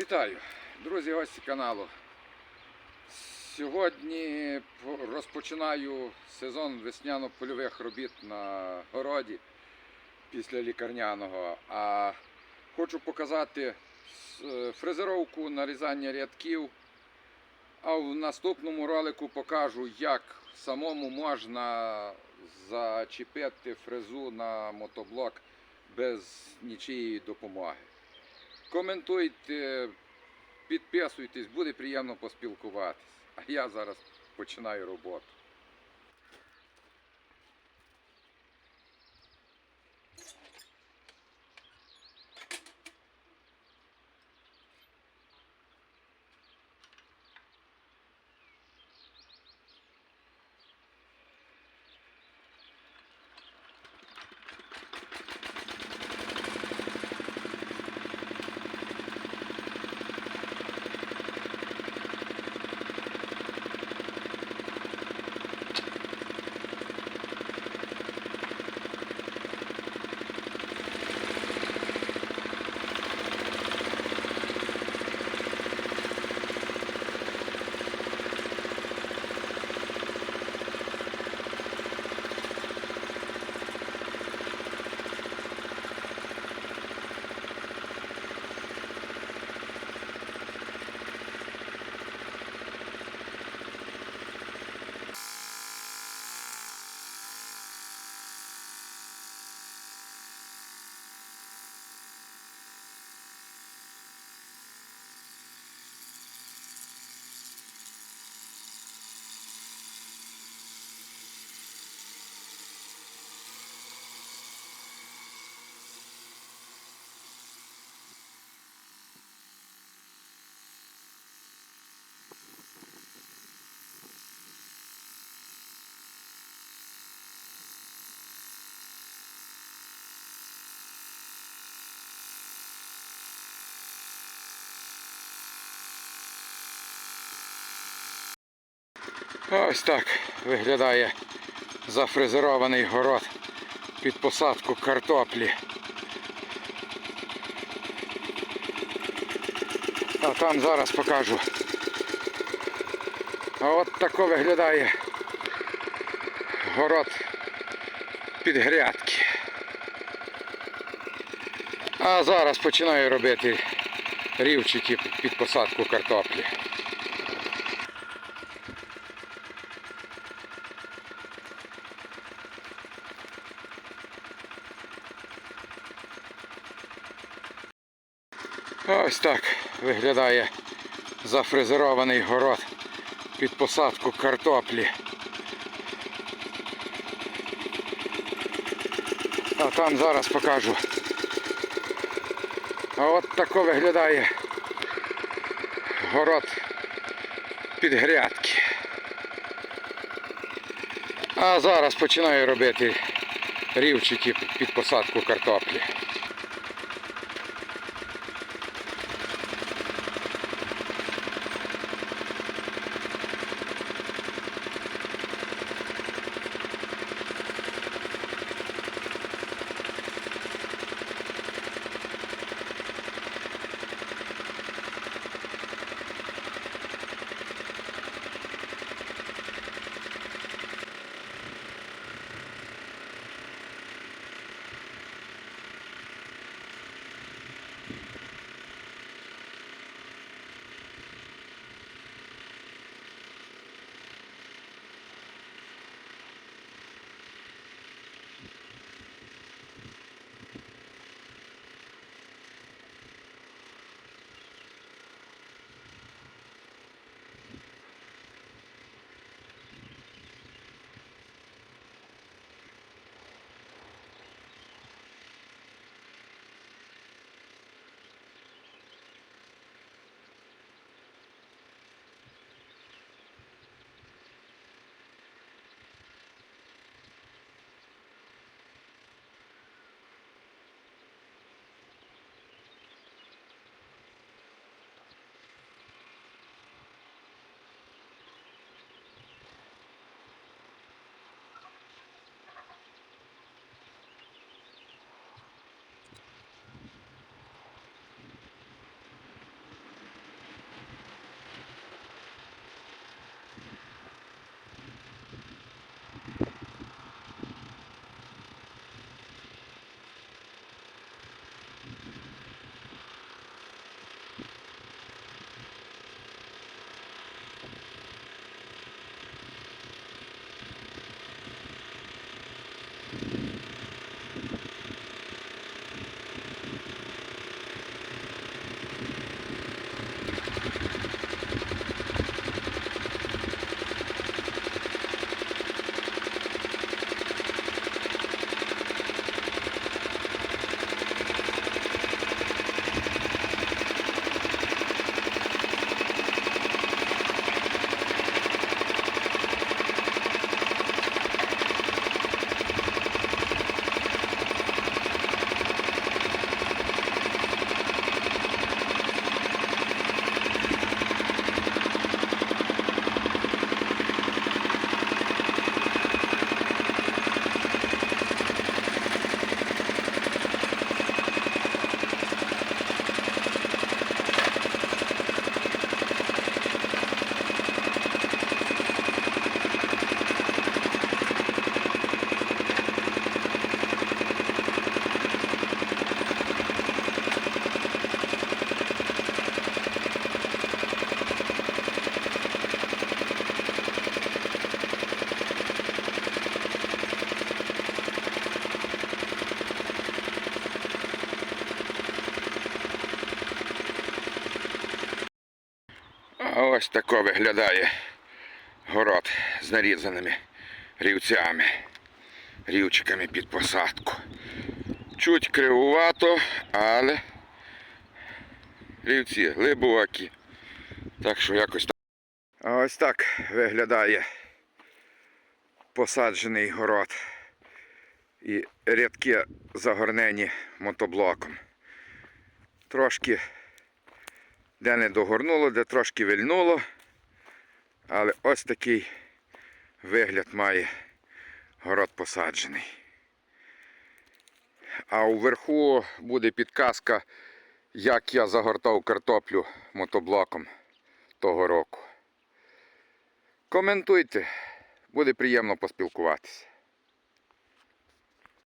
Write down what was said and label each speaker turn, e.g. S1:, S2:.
S1: Вітаю, друзі, гості каналу. Сьогодні розпочинаю сезон весняно-польових робіт на городі після лікарняного. А хочу показати фрезеровку нарізання рядків. А в наступному ролику покажу, як самому можна зачепити фрезу на мотоблок без нічиєї допомоги. Коментуйте, підписуйтесь, буде приємно поспілкуватись. А я зараз починаю роботу. Ось так виглядає зафрезерований город під посадку картоплі. А там зараз покажу. А от тако виглядає город під грядки. А зараз починаю робити рівчики під посадку картоплі. Ось так виглядає зафрезерований город під посадку картоплі. А там зараз покажу. А от тако виглядає город під грядки. А зараз починаю робити рівчики під посадку картоплі. Ось тако виглядає город з нарізаними рівцями, рівчиками під посадку. Чуть кривувато, але рівці глибокі. Так що якось так. А ось так виглядає посаджений город. І рядки загорнені мотоблоком. Трошки де не догорнуло, де трошки вильнуло. Але ось такий вигляд має город посаджений. А уверху буде підказка, як я загортав картоплю мотоблоком того року. Коментуйте, буде приємно поспілкуватися.